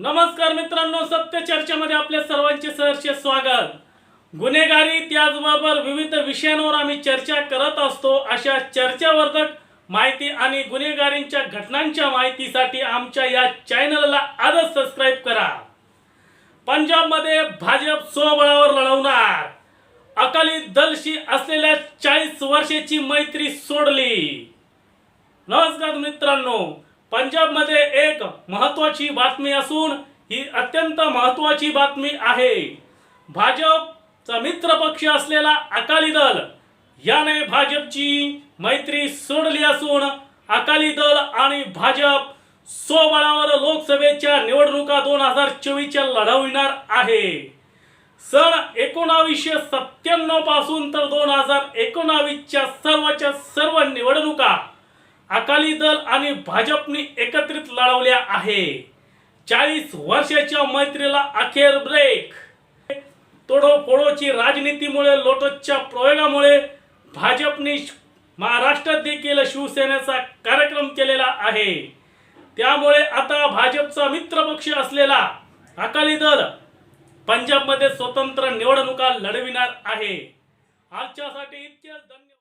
नमस्कार मित्रांनो सत्य चर्चेमध्ये आपल्या सर्वांचे सहर्ष स्वागत. गुन्हेगारी त्याचबरोबर विविध विषयांवर आम्ही चर्चा करत असतो. अशा चर्चावर्धक माहिती आणि गुन्हेगारींच्या घटनांच्या माहितीसाठी आमच्या या चॅनलला आजच सबस्क्राईब करा. पंजाबमध्ये भाजप स्वबळावर लढवणार. अकाली दलशी असलेल्या चाळीस वर्षाची मैत्री सोडली. नमस्कार मित्रांनो. पंजाबमध्ये एक महत्वाची बातमी असून ही अत्यंत महत्त्वाची बातमी आहे. भाजपचा मित्रपक्ष असलेला अकाली दल याने भाजपची मैत्री सोडली असून अकाली दल आणि भाजप स्वबळावर लोकसभेच्या निवडणुका दोन हजार चोवीसच्या लढविणार आहे. सन एकोणावीसशे सत्त्याण्णवपासून तर दोन हजार एकोणावीसच्या सर्वच्या सर्व निवडणुका अकाली दल आणि भाजपनी एकत्रित लढवल्या आहे. चाळीस वर्षाच्या मैत्रीला अखेर ब्रेक तोडोफोडोची राजनीतीमुळे लोटसच्या प्रयोगामुळे भाजपने महाराष्ट्रात देखील शिवसेनेचा कार्यक्रम केलेला आहे. त्यामुळे आता भाजपचा मित्रपक्ष असलेला अकाली दल पंजाबमध्ये स्वतंत्र निवडणुका लढविणार आहे. आजच्यासाठी इतकेच धन्यवाद.